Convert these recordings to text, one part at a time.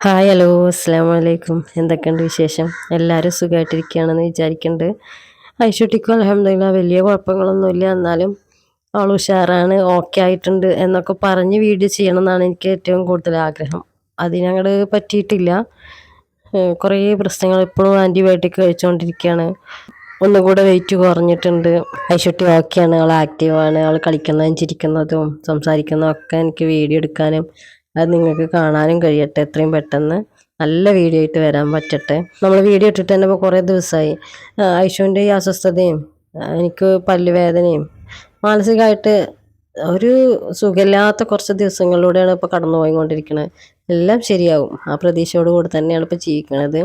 Hi hello അസ്സാം വലൈക്കും എന്തൊക്കെയുണ്ട് വിശേഷം? എല്ലാവരും സുഖമായിട്ടിരിക്കുകയാണെന്ന് വിചാരിക്കുന്നുണ്ട് ഐശ്വട്ടിക്കും അലഹമില്ല വലിയ കുഴപ്പങ്ങളൊന്നുമില്ല. എന്നാലും അവൾ ഉഷാറാണ് ഓക്കെ ആയിട്ടുണ്ട് എന്നൊക്കെ പറഞ്ഞ് വീഡിയോ ചെയ്യണം എന്നാണ് എനിക്ക് ഏറ്റവും കൂടുതൽ ആഗ്രഹം. അതിനങ്ങോട്ട് പറ്റിയിട്ടില്ല. കുറേ പ്രശ്നങ്ങൾ ഇപ്പോഴും ആന്റിബയോട്ടിക് കഴിച്ചുകൊണ്ടിരിക്കുകയാണ് ഒന്നും കൂടെ വെയിറ്റ് കുറഞ്ഞിട്ടുണ്ട് ഐശ്വട്ടി ഓക്കെയാണ് അവൾ ആക്റ്റീവാണ് അവൾ കളിക്കുന്നതും ചിരിക്കുന്നതും സംസാരിക്കുന്നതും ഒക്കെ എനിക്ക് വീഡിയോ എടുക്കാനും അത് നിങ്ങൾക്ക് കാണാനും കഴിയട്ടെ. എത്രയും പെട്ടെന്ന് നല്ല വീഡിയോ ആയിട്ട് വരാൻ പറ്റട്ടെ. നമ്മൾ വീഡിയോ ഇട്ടിട്ട് തന്നെ ഇപ്പോൾ കുറേ ദിവസമായി ഐഷുവിന്റെ ഈ അസ്വസ്ഥതയും എനിക്ക് പല്ലുവേദനയും മാനസികമായിട്ട് ഒരു സുഖമില്ലാത്ത കുറച്ച് ദിവസങ്ങളിലൂടെയാണ് ഇപ്പോൾ കടന്നു പോയിക്കൊണ്ടിരിക്കുന്നത് എല്ലാം ശരിയാവും ആ പ്രതീക്ഷയോട് കൂടി തന്നെയാണ് ഇപ്പോൾ ജീവിക്കുന്നത്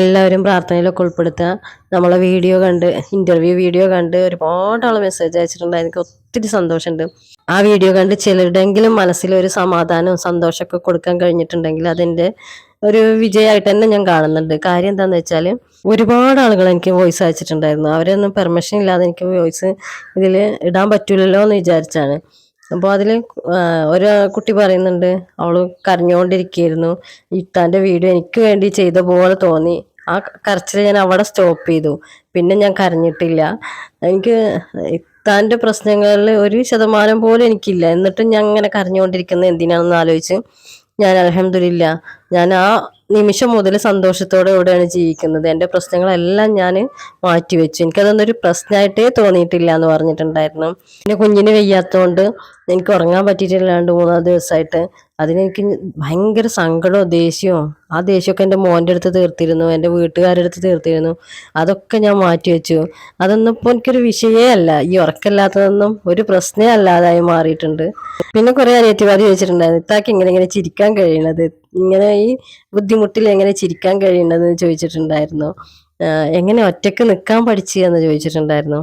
എല്ലാവരും പ്രാർത്ഥനയിലൊക്കെ ഉൾപ്പെടുത്തുക. നമ്മളെ വീഡിയോ കണ്ട് ഇന്റർവ്യൂ വീഡിയോ കണ്ട് ഒരുപാട് ആൾ മെസ്സേജ് അയച്ചിട്ടുണ്ട് എനിക്ക് ഒത്തിരി സന്തോഷമുണ്ട്. ആ വീഡിയോ കണ്ട് ചിലരുടെങ്കിലും മനസ്സിൽ ഒരു സമാധാനവും സന്തോഷമൊക്കെ കൊടുക്കാൻ കഴിഞ്ഞിട്ടുണ്ടെങ്കിൽ അതിന്റെ ഒരു വിജയമായിട്ട് തന്നെ ഞാൻ കാണുന്നുണ്ട്. കാര്യം എന്താണെന്ന് വെച്ചാൽ ഒരുപാട് ആളുകൾ എനിക്ക് വോയിസ് അയച്ചിട്ടുണ്ടായിരുന്നു. അവരൊന്നും പെർമിഷൻ ഇല്ലാതെ എനിക്ക് വോയിസ് ഇതിൽ ഇടാൻ പറ്റൂലല്ലോ എന്ന് വിചാരിച്ചാണ്. അപ്പോൾ അതിൽ ഒരു കുട്ടി പറയുന്നുണ്ട് അവൾ കരഞ്ഞുകൊണ്ടിരിക്കുകയായിരുന്നു ഇത്താന്റെ വീഡിയോ എനിക്ക് വേണ്ടി ചെയ്ത പോലെ തോന്നി. ആ കരച്ചിൽ ഞാൻ അവിടെ സ്റ്റോപ്പ് ചെയ്തു. പിന്നെ ഞാൻ കരഞ്ഞിട്ടില്ല. എനിക്ക് ഇത്താന്റെ പ്രശ്നങ്ങളിൽ ഒരു ശതമാനം പോലും എനിക്കില്ല. എന്നിട്ടും ഞാൻ അങ്ങനെ കരഞ്ഞുകൊണ്ടിരിക്കുന്നത് എന്തിനാണെന്ന് ആലോചിച്ച് ഞാൻ അലഹമില്ല ഞാൻ ആ നിമിഷം മുതൽ സന്തോഷത്തോടെ കൂടെയാണ് ജീവിക്കുന്നത്. എന്റെ പ്രശ്നങ്ങളെല്ലാം ഞാൻ മാറ്റിവെച്ചു. എനിക്കതൊന്നൊരു പ്രശ്നമായിട്ടേ തോന്നിയിട്ടില്ല എന്ന് പറഞ്ഞിട്ടുണ്ടായിരുന്നു. പിന്നെ കുഞ്ഞിന് വയ്യാത്തതുകൊണ്ട് എനിക്ക് ഉറങ്ങാൻ പറ്റിയിട്ടില്ലാണ്ട് മൂന്നാൽ ദിവസമായിട്ട്. അതിനെനിക്ക് ഭയങ്കര സങ്കടവും ദേഷ്യവും. ആ ദേഷ്യമൊക്കെ എന്റെ മോന്റെ അടുത്ത് തീർത്തിരുന്നു എന്റെ വീട്ടുകാരുടെ അടുത്ത് തീർത്തിരുന്നു. അതൊക്കെ ഞാൻ മാറ്റി വെച്ചു. അതൊന്നും ഇപ്പോൾ എനിക്കൊരു വിഷയമേ അല്ല. ഈ ഉറക്കമില്ലാത്തതൊന്നും ഒരു പ്രശ്നമേ അല്ലാതായി മാറിയിട്ടുണ്ട്. പിന്നെ കുറേ അനിയത്തിവാദി ചോദിച്ചിട്ടുണ്ടായിരുന്നു ഇത്താക്ക് ഇങ്ങനെ ഇങ്ങനെ ചിരിക്കാൻ കഴിയണത്? ഇങ്ങനെ ഈ ബുദ്ധിമുട്ടിൽ എങ്ങനെ ചിരിക്കാൻ കഴിയണത്? എന്ന് ചോദിച്ചിട്ടുണ്ടായിരുന്നു. എങ്ങനെ ഒറ്റയ്ക്ക് നിൽക്കാൻ പഠിച്ചു? എന്ന് ചോദിച്ചിട്ടുണ്ടായിരുന്നു.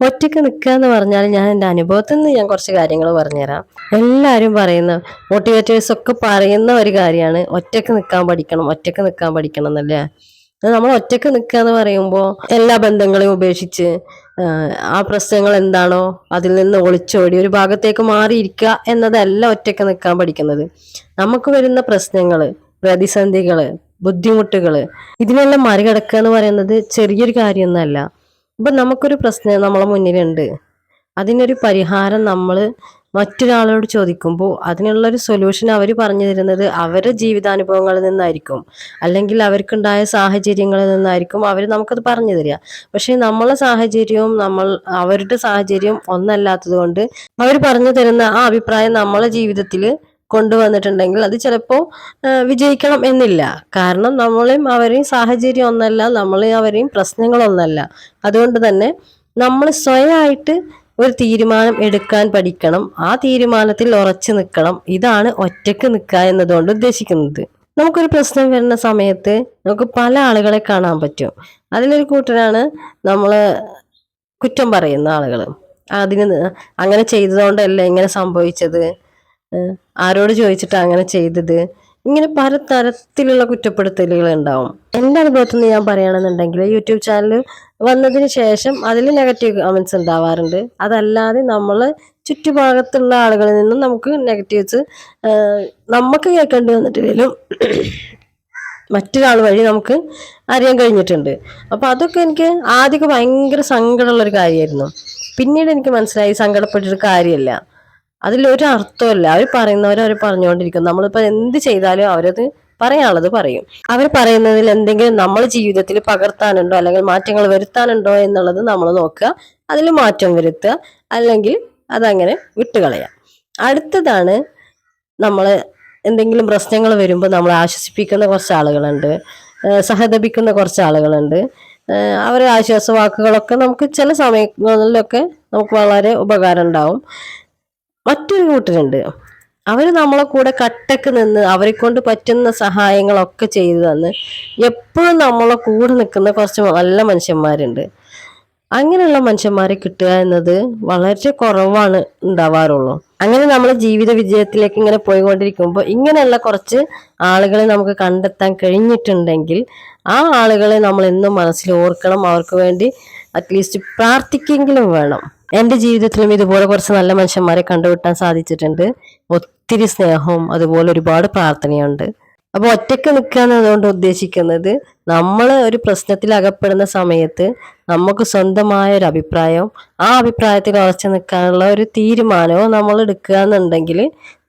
ഒറ്റയ്ക്ക് നിൽക്കുക എന്ന് പറഞ്ഞാൽ ഞാൻ എന്റെ അനുഭവത്തിൽ നിന്ന് ഞാൻ കുറച്ച് കാര്യങ്ങൾ പറഞ്ഞുതരാം. എല്ലാവരും പറയുന്ന മോട്ടിവേറ്റേഴ്സ് ഒക്കെ പറയുന്ന ഒരു കാര്യമാണ് ഒറ്റയ്ക്ക് നിൽക്കാൻ പഠിക്കണം ഒറ്റയ്ക്ക് നിൽക്കാൻ പഠിക്കണം എന്നല്ലേ? നമ്മൾ ഒറ്റയ്ക്ക് നിൽക്കുക എന്ന് പറയുമ്പോൾ എല്ലാ ബന്ധങ്ങളെയും ഉപേക്ഷിച്ച് ആ പ്രശ്നങ്ങൾ എന്താണോ അതിൽ നിന്ന് ഒളിച്ചോടി ഒരു ഭാഗത്തേക്ക് മാറിയിരിക്കുക എന്നതല്ല ഒറ്റയ്ക്ക് നിൽക്കാൻ പഠിക്കുന്നത്. നമുക്ക് വരുന്ന പ്രശ്നങ്ങൾ പ്രതിസന്ധികൾ ബുദ്ധിമുട്ടുകൾ ഇതിനെല്ലാം മറികടക്കുക എന്ന് പറയുന്നത് ചെറിയൊരു കാര്യമൊന്നുമല്ല. ഇപ്പം നമുക്കൊരു പ്രശ്നം നമ്മളെ മുന്നിലുണ്ട്. അതിനൊരു പരിഹാരം നമ്മൾ മറ്റൊരാളോട് ചോദിക്കുമ്പോൾ അതിനുള്ളൊരു സൊല്യൂഷൻ അവർ പറഞ്ഞു തരുന്നത് അവരുടെ ജീവിതാനുഭവങ്ങളിൽ നിന്നായിരിക്കും. അല്ലെങ്കിൽ അവർക്കുണ്ടായ സാഹചര്യങ്ങളിൽ നിന്നായിരിക്കും അവർ നമുക്കത് പറഞ്ഞു തരിക. പക്ഷേ നമ്മളെ സാഹചര്യവും നമ്മൾ അവരുടെ സാഹചര്യവും ഒന്നല്ലാത്തത് കൊണ്ട് അവർ പറഞ്ഞു തരുന്ന ആ അഭിപ്രായം നമ്മളെ ജീവിതത്തിൽ കൊണ്ടുവന്നിട്ടുണ്ടെങ്കിൽ അത് ചിലപ്പോൾ വിജയിക്കണം എന്നില്ല. കാരണം നമ്മളെയും അവരെയും സാഹചര്യം ഒന്നല്ല നമ്മളെയും അവരെയും പ്രശ്നങ്ങളൊന്നല്ല അതുകൊണ്ട് തന്നെ നമ്മൾ സ്വയമായിട്ട് ഒരു തീരുമാനം എടുക്കാൻ പഠിക്കണം. ആ തീരുമാനത്തിൽ ഉറച്ചു നിൽക്കണം. ഇതാണ് ഒറ്റയ്ക്ക് നിൽക്കുക എന്നതുകൊണ്ട് ഉദ്ദേശിക്കുന്നത്. നമുക്കൊരു പ്രശ്നം വരുന്ന സമയത്ത് നമുക്ക് പല ആളുകളെ കാണാൻ പറ്റും. അതിലൊരു കൂട്ടരാണ് നമ്മൾ കുറ്റം പറയുന്ന ആളുകൾ അതിന് അങ്ങനെ ചെയ്തതുകൊണ്ടല്ല ഇങ്ങനെ സംഭവിച്ചത്? ആരോട് ചോദിച്ചിട്ട് അങ്ങനെ ചെയ്തത്? ഇങ്ങനെ പല തരത്തിലുള്ള കുറ്റപ്പെടുത്തലുകൾ ഉണ്ടാവും. എന്റെ അനുഭവത്തിൽ നിന്ന് ഞാൻ പറയുകയാണെന്നുണ്ടെങ്കിൽ യൂട്യൂബ് ചാനൽ വന്നതിന് ശേഷം അതിൽ നെഗറ്റീവ് കമൻസ് ഉണ്ടാവാറുണ്ട്. അതല്ലാതെ നമ്മൾ ചുറ്റുഭാഗത്തുള്ള ആളുകളിൽ നിന്നും നമുക്ക് നെഗറ്റീവ്സ് നമുക്ക് കേൾക്കേണ്ടി വന്നിട്ടില്ലെങ്കിലും മറ്റൊരാൾ വഴി നമുക്ക് അറിയാൻ കഴിഞ്ഞിട്ടുണ്ട്. അപ്പോൾ അതൊക്കെ എനിക്ക് ആദ്യമൊക്കെ ഭയങ്കര സങ്കടമുള്ളൊരു കാര്യമായിരുന്നു. പിന്നീട് എനിക്ക് മനസ്സിലായി സങ്കടപ്പെട്ടൊരു കാര്യമല്ല. അതിലൊരു അർത്ഥമല്ല അവർ പറയുന്നവർ അവർ പറഞ്ഞുകൊണ്ടിരിക്കും. നമ്മളിപ്പോൾ എന്ത് ചെയ്താലും അവരത് പറയാനുള്ളത് പറയും. അവർ പറയുന്നതിൽ എന്തെങ്കിലും നമ്മൾ ജീവിതത്തിൽ പകർത്താനുണ്ടോ അല്ലെങ്കിൽ മാറ്റങ്ങൾ വരുത്താനുണ്ടോ എന്നുള്ളത് നമ്മൾ നോക്കുക. അതിൽ മാറ്റം വരുത്തുക. അല്ലെങ്കിൽ അതങ്ങനെ വിട്ടുകളയാം അടുത്തതാണ് നമ്മൾ എന്തെങ്കിലും പ്രശ്നങ്ങൾ വരുമ്പോൾ നമ്മൾ ആശ്വസിപ്പിക്കുന്ന കുറച്ച് ആളുകളുണ്ട്. സഹതപിക്കുന്ന കുറച്ച് ആളുകളുണ്ട്. അവരുടെ അവരെ ആശ്വാസ വാക്കുകളൊക്കെ നമുക്ക് ചില സമയങ്ങളിലൊക്കെ നമുക്ക് വളരെ ഉപകാരം ഉണ്ടാവും. മറ്റൊരു കൂട്ടരുണ്ട് അവർ നമ്മളെ കൂടെ കട്ടക്ക് നിന്ന് അവരെ കൊണ്ട് പറ്റുന്ന സഹായങ്ങളൊക്കെ ചെയ്തു തന്ന് എപ്പോഴും നമ്മളെ കൂടെ നിൽക്കുന്ന കുറച്ച് നല്ല മനുഷ്യന്മാരുണ്ട്. അങ്ങനെയുള്ള മനുഷ്യന്മാരെ കിട്ടുക എന്നത് വളരെ കുറവാണ് ഉണ്ടാവാറുള്ളൂ. അങ്ങനെ നമ്മൾ ജീവിത വിജയത്തിലേക്ക് ഇങ്ങനെ പോയിക്കൊണ്ടിരിക്കുമ്പോൾ ഇങ്ങനെയുള്ള കുറച്ച് ആളുകളെ നമുക്ക് കണ്ടെത്താൻ കഴിഞ്ഞിട്ടുണ്ടെങ്കിൽ ആ ആളുകളെ നമ്മൾ എന്നും മനസ്സിൽ ഓർക്കണം. അവർക്ക് വേണ്ടി അറ്റ്ലീസ്റ്റ് പ്രാർത്ഥിക്കെങ്കിലും വേണം. എന്റെ ജീവിതത്തിലും ഇതുപോലെ കുറച്ച് നല്ല മനുഷ്യന്മാരെ കണ്ടുകിട്ടാൻ സാധിച്ചിട്ടുണ്ട്. ഒത്തിരി സ്നേഹവും അതുപോലെ ഒരുപാട് പ്രാർത്ഥനയുണ്ട്. അപ്പോൾ ഒറ്റയ്ക്ക് നിൽക്കുക എന്നതുകൊണ്ട് ഉദ്ദേശിക്കുന്നത് നമ്മൾ ഒരു പ്രശ്നത്തിൽ അകപ്പെടുന്ന സമയത്ത് നമുക്ക് സ്വന്തമായ ഒരു അഭിപ്രായം ആ അഭിപ്രായത്തിൽ ഉറച്ചു നിൽക്കാനുള്ള ഒരു തീരുമാനവും നമ്മൾ എടുക്കുക എന്നുണ്ടെങ്കിൽ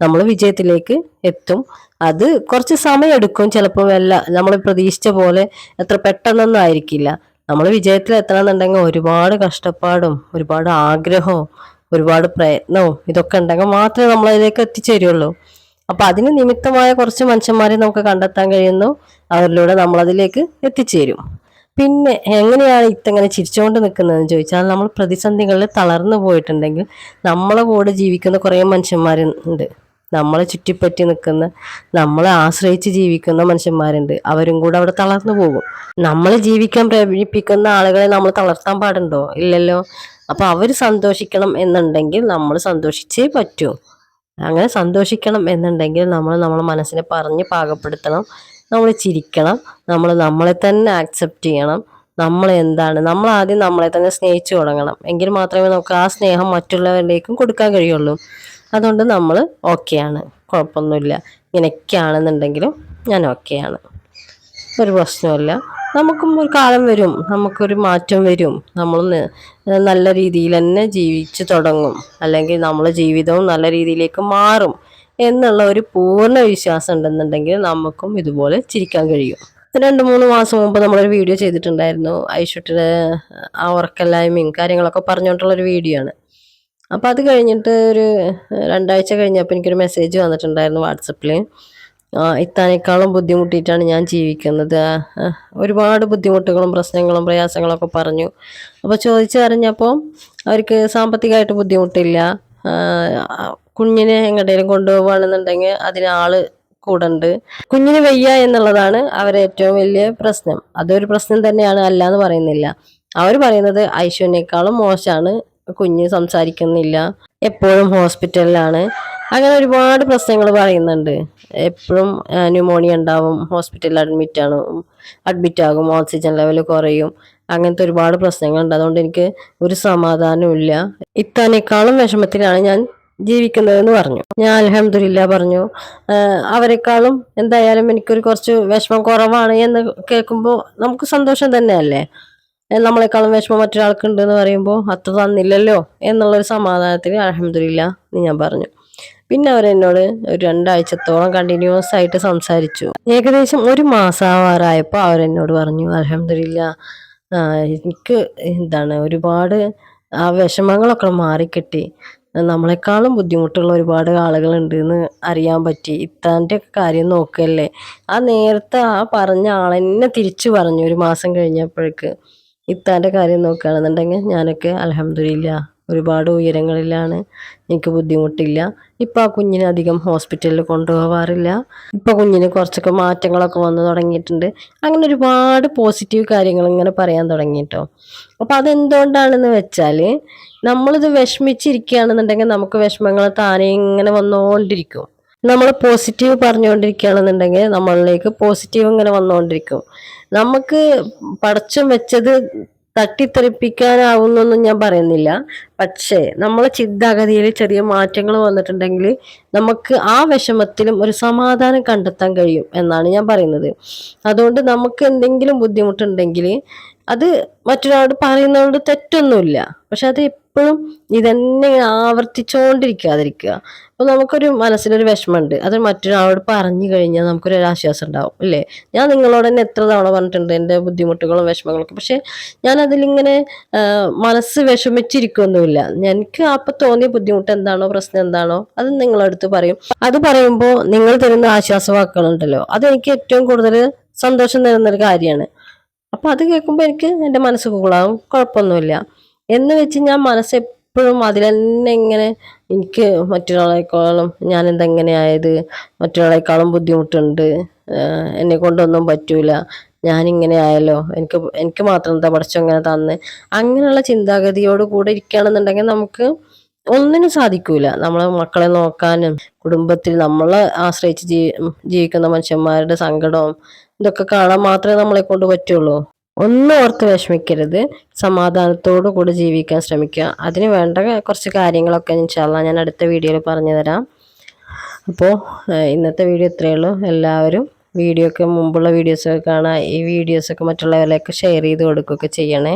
നമ്മൾ വിജയത്തിലേക്ക് എത്തും. അത് കുറച്ച് സമയമെടുക്കും ചിലപ്പോൾ. എല്ലാം നമ്മൾ പ്രതീക്ഷിച്ച പോലെ എത്ര പെട്ടെന്നൊന്നും ആയിരിക്കില്ല. നമ്മൾ വിജയത്തിൽ എത്തണമെന്നുണ്ടെങ്കിൽ ഒരുപാട് കഷ്ടപ്പാടും ഒരുപാട് ആഗ്രഹവും ഒരുപാട് പ്രയത്നവും ഇതൊക്കെ ഉണ്ടെങ്കിൽ മാത്രമേ നമ്മൾ അതിലേക്ക് എത്തിച്ചേരുള്ളൂ. അപ്പൊ അതിന് നിമിത്തമായ കുറച്ച് മനുഷ്യന്മാരെ നമുക്ക് കണ്ടെത്താൻ കഴിയുന്നു. അവരിലൂടെ നമ്മൾ അതിലേക്ക് എത്തിച്ചേരും. പിന്നെ എങ്ങനെയാണ് ഇത്തങ്ങനെ ചിരിച്ചുകൊണ്ട് നിൽക്കുന്നതെന്ന് ചോദിച്ചാൽ നമ്മൾ പ്രതിസന്ധികളിൽ തളർന്നു പോയിട്ടുണ്ടെങ്കിൽ നമ്മളെ കൂടെ ജീവിക്കുന്ന കുറേ മനുഷ്യന്മാരുണ്ട്. നമ്മളെ ചുറ്റിപ്പറ്റി നിൽക്കുന്ന നമ്മളെ ആശ്രയിച്ച് ജീവിക്കുന്ന മനുഷ്യന്മാരുണ്ട്. അവരും കൂടെ അവിടെ തളർന്നു പോകും. നമ്മൾ ജീവിക്കാൻ പ്രേരിപ്പിക്കുന്ന ആളുകളെ നമ്മൾ തളർത്താൻ പാടുണ്ടോ? ഇല്ലല്ലോ. അപ്പൊ അവർ സന്തോഷിക്കണം എന്നുണ്ടെങ്കിൽ നമ്മൾ സന്തോഷിച്ചേ പറ്റൂ. അങ്ങനെ സന്തോഷിക്കണം എന്നുണ്ടെങ്കിൽ നമ്മൾ നമ്മളെ മനസ്സിനെ പറഞ്ഞ് പാകപ്പെടുത്തണം. നമ്മൾ ചിരിക്കണം. നമ്മൾ നമ്മളെ തന്നെ ആക്സെപ്റ്റ് ചെയ്യണം. നമ്മൾ എന്താണ്? നമ്മൾ ആദ്യം നമ്മളെ തന്നെ സ്നേഹിച്ചു തുടങ്ങണം. എങ്കിൽ മാത്രമേ നമുക്ക് ആ സ്നേഹം മറ്റുള്ളവരിലേക്കും കൊടുക്കാൻ കഴിയുള്ളൂ. അതുകൊണ്ട് നമ്മൾ ഓക്കെയാണ്. കുഴപ്പമൊന്നുമില്ല. ഇങ്ങനെയൊക്കെയാണെന്നുണ്ടെങ്കിലും ഞാൻ ഓക്കെയാണ്. ഒരു പ്രശ്നമില്ല നമുക്കും ഒരു കാലം വരും. നമുക്കൊരു മാറ്റം വരും. നമ്മൾ നല്ല രീതിയിൽ തന്നെ ജീവിച്ചു തുടങ്ങും. അല്ലെങ്കിൽ നമ്മളെ ജീവിതവും നല്ല രീതിയിലേക്ക് മാറും എന്നുള്ള ഒരു പൂർണ വിശ്വാസം ഉണ്ടെന്നുണ്ടെങ്കിൽ നമുക്കും ഇതുപോലെ ചിരിക്കാൻ കഴിയും. രണ്ട് മൂന്ന് മാസം മുമ്പ് നമ്മളൊരു വീഡിയോ ചെയ്തിട്ടുണ്ടായിരുന്നു. ഐശ്വര്യയുടെ ആ ഉറക്കല്ലായ്മയും കാര്യങ്ങളൊക്കെ പറഞ്ഞുകൊണ്ടുള്ളൊരു വീഡിയോ ആണ്. അപ്പോൾ അത് കഴിഞ്ഞിട്ട് ഒരു രണ്ടാഴ്ച കഴിഞ്ഞപ്പോൾ എനിക്കൊരു മെസ്സേജ് വന്നിട്ടുണ്ടായിരുന്നു വാട്സപ്പിൽ ഇത്താനേക്കാളും ബുദ്ധിമുട്ടിയിട്ടാണ് ഞാൻ ജീവിക്കുന്നത്. ഒരുപാട് ബുദ്ധിമുട്ടുകളും പ്രശ്നങ്ങളും പ്രയാസങ്ങളൊക്കെ പറഞ്ഞു. അപ്പോൾ ചോദിച്ചറിഞ്ഞപ്പോൾ അവർക്ക് സാമ്പത്തികമായിട്ട് ബുദ്ധിമുട്ടില്ല. കുഞ്ഞിനെ എങ്ങോട്ടേലും കൊണ്ടുപോകുകയാണെന്നുണ്ടെങ്കിൽ അതിന് ആൾ കൂടുണ്ട്. കുഞ്ഞിന് വയ്യ എന്നുള്ളതാണ് അവരെ ഏറ്റവും വലിയ പ്രശ്നം. അതൊരു പ്രശ്നം തന്നെയാണ് അല്ല എന്ന് പറയുന്നില്ല അവർ പറയുന്നത് ഐശ്വര്യനേക്കാളും മോശമാണ്. കുഞ്ഞ് സംസാരിക്കുന്നില്ല. എപ്പോഴും ഹോസ്പിറ്റലിലാണ്. അങ്ങനെ ഒരുപാട് പ്രശ്നങ്ങൾ പറയുന്നുണ്ട്. എപ്പോഴും ന്യൂമോണിയ ഉണ്ടാവും. ഹോസ്പിറ്റലിൽ അഡ്മിറ്റ് ആണ്. അഡ്മിറ്റ് ആകും. ഓക്സിജൻ ലെവൽ കുറയും. അങ്ങനത്തെ ഒരുപാട് പ്രശ്നങ്ങളുണ്ട്. അതുകൊണ്ട് എനിക്ക് ഒരു സമാധാനമില്ല ഇത്താനേക്കാളും വിഷമത്തിലാണ് ഞാൻ ജീവിക്കുന്നതെന്ന് പറഞ്ഞു. ഞാൻ അലഹമില്ല പറഞ്ഞു. അവരെക്കാളും എന്തായാലും എനിക്കൊരു കുറച്ച് വിഷമം കുറവാണ് എന്ന് കേൾക്കുമ്പോൾ നമുക്ക് സന്തോഷം തന്നെയല്ലേ? നമ്മളെക്കാളും വിഷമം മറ്റൊരാൾക്കുണ്ട് എന്ന് പറയുമ്പോൾ അത്ര തന്നില്ലല്ലോ എന്നുള്ളൊരു സമാധാനത്തിൽ അലഹമില്ല എന്ന് ഞാൻ പറഞ്ഞു. പിന്നെ അവരെന്നോട് ഒരു രണ്ടാഴ്ചത്തോളം കണ്ടിന്യൂസ് ആയിട്ട് സംസാരിച്ചു. ഏകദേശം ഒരു മാസാവാറായപ്പോൾ അവരെന്നോട് പറഞ്ഞു അലഹമില്ല എനിക്ക് എന്താണ് ഒരുപാട് ആ വിഷമങ്ങളൊക്കെ മാറിക്കിട്ടി. നമ്മളെക്കാളും ബുദ്ധിമുട്ടുള്ള ഒരുപാട് ആളുകളുണ്ട് എന്ന് അറിയാൻ പറ്റി. ഇത്താന്റെ കാര്യം നോക്കല്ലേ? ആ നേരത്തെ ആ പറഞ്ഞ ആളെന്നെ തിരിച്ചു പറഞ്ഞു ഒരു മാസം കഴിഞ്ഞപ്പോഴേക്ക്. ഇത്താന്റെ കാര്യം നോക്കുകയാണെന്നുണ്ടെങ്കിൽ ഞാനൊക്കെ അലഹമില്ല ഒരുപാട് ഉയരങ്ങളിലാണ് എനിക്ക് ബുദ്ധിമുട്ടില്ല. ഇപ്പം ആ കുഞ്ഞിനെ അധികം ഹോസ്പിറ്റലിൽ കൊണ്ടുപോകാറില്ല ഇപ്പം കുഞ്ഞിന് കുറച്ചൊക്കെ മാറ്റങ്ങളൊക്കെ വന്നു തുടങ്ങിയിട്ടുണ്ട്. അങ്ങനെ ഒരുപാട് പോസിറ്റീവ് കാര്യങ്ങൾ ഇങ്ങനെ പറയാൻ തുടങ്ങിയിട്ടോ. അപ്പം അതെന്തുകൊണ്ടാണെന്ന് വെച്ചാൽ നമ്മളിത് വിഷമിച്ചിരിക്കുകയാണെന്നുണ്ടെങ്കിൽ നമുക്ക് വിഷമങ്ങൾ താനെ ഇങ്ങനെ വന്നുകൊണ്ടിരിക്കും. നമ്മൾ പോസിറ്റീവ് പറഞ്ഞുകൊണ്ടിരിക്കുകയാണെന്നുണ്ടെങ്കിൽ നമ്മളിലേക്ക് പോസിറ്റീവ് ഇങ്ങനെ വന്നുകൊണ്ടിരിക്കും. നമുക്ക് പടച്ചം വെച്ചത് തട്ടിത്തെറിപ്പിക്കാനാവുന്നൊന്നും ഞാൻ പറയുന്നില്ല. പക്ഷേ നമ്മളെ ചിന്താഗതിയിൽ ചെറിയ മാറ്റങ്ങൾ വന്നിട്ടുണ്ടെങ്കിൽ നമുക്ക് ആ വിഷമത്തിലും ഒരു സമാധാനം കണ്ടെത്താൻ കഴിയും എന്നാണ് ഞാൻ പറയുന്നത്. അതുകൊണ്ട് നമുക്ക് എന്തെങ്കിലും ബുദ്ധിമുട്ടുണ്ടെങ്കിൽ അത് മറ്റൊരാളോട് പറയുന്നതുകൊണ്ട് തെറ്റൊന്നുമില്ല. പക്ഷെ അത് എപ്പോഴും ഇതന്നെ ആവർത്തിച്ചുകൊണ്ടിരിക്കാതിരിക്കുക അപ്പോൾ നമുക്കൊരു മനസ്സിലൊരു വിഷമമുണ്ട്. അത് മറ്റൊരാളോട് പറഞ്ഞു കഴിഞ്ഞാൽ നമുക്കൊരു ആശ്വാസം ഉണ്ടാവും അല്ലേ ഞാൻ നിങ്ങളോട് തന്നെ എത്ര തവണ പറഞ്ഞിട്ടുണ്ട് എന്റെ ബുദ്ധിമുട്ടുകളും വിഷമങ്ങളൊക്കെ. പക്ഷെ ഞാൻ അതിലിങ്ങനെ മനസ്സ് വിഷമിച്ചിരിക്കൊന്നുമില്ല എനിക്ക് അപ്പം തോന്നിയ ബുദ്ധിമുട്ട് എന്താണോ പ്രശ്നം എന്താണോ അത് നിങ്ങളടുത്ത് പറയും. അത് പറയുമ്പോൾ നിങ്ങൾ തരുന്ന ആശ്വാസവാക്കുകളുണ്ടല്ലോ. അതെനിക്ക് ഏറ്റവും കൂടുതൽ സന്തോഷം തരുന്നൊരു കാര്യമാണ്. അപ്പൊ അത് കേൾക്കുമ്പോൾ എനിക്ക് എന്റെ മനസ്സ് കൂളാവും കുഴപ്പമൊന്നുമില്ല. എന്ന് വെച്ച് ഞാൻ മനസ്സ് എപ്പോഴും അതിൽ തന്നെ ഇങ്ങനെ എനിക്ക് മറ്റൊരാളെക്കാളും ഞാൻ എന്തെങ്ങനെ ആയത് മറ്റൊരാളെക്കാളും ബുദ്ധിമുട്ടുണ്ട്. എന്നെ കൊണ്ടൊന്നും പറ്റൂല. ഞാനിങ്ങനെ ആയല്ലോ എനിക്ക് എനിക്ക് മാത്രം എന്താ പഠിച്ചോ ഇങ്ങനെ തന്ന്. അങ്ങനെയുള്ള ചിന്താഗതിയോട് കൂടെ ഇരിക്കുകയാണെന്നുണ്ടെങ്കിൽ നമുക്ക് ഒന്നിനും സാധിക്കൂല. നമ്മളെ മക്കളെ നോക്കാനും കുടുംബത്തിൽ നമ്മളെ ആശ്രയിച്ച് ജീവിക്കുന്ന മനുഷ്യന്മാരുടെ സങ്കടവും ഇതൊക്കെ കാണാൻ മാത്രമേ നമ്മളെ കൊണ്ട് പറ്റുള്ളൂ. ഒന്നും ഓർത്ത് വിഷമിക്കരുത്. സമാധാനത്തോടു കൂടി ജീവിക്കാൻ ശ്രമിക്കുക. അതിന് വേണ്ട കുറച്ച് കാര്യങ്ങളൊക്കെ ഇൻഷാല്ല ഞാൻ അടുത്ത വീഡിയോയിൽ പറഞ്ഞു തരാം. അപ്പോൾ ഇന്നത്തെ വീഡിയോ ഇത്രയേ ഉള്ളൂ. എല്ലാവരും വീഡിയോ ഒക്കെ മുമ്പുള്ള വീഡിയോസൊക്കെ കാണാൻ ഈ വീഡിയോസൊക്കെ മറ്റുള്ളവരിലേക്ക് ഷെയർ ചെയ്ത് കൊടുക്കുകയൊക്കെ ചെയ്യണേ.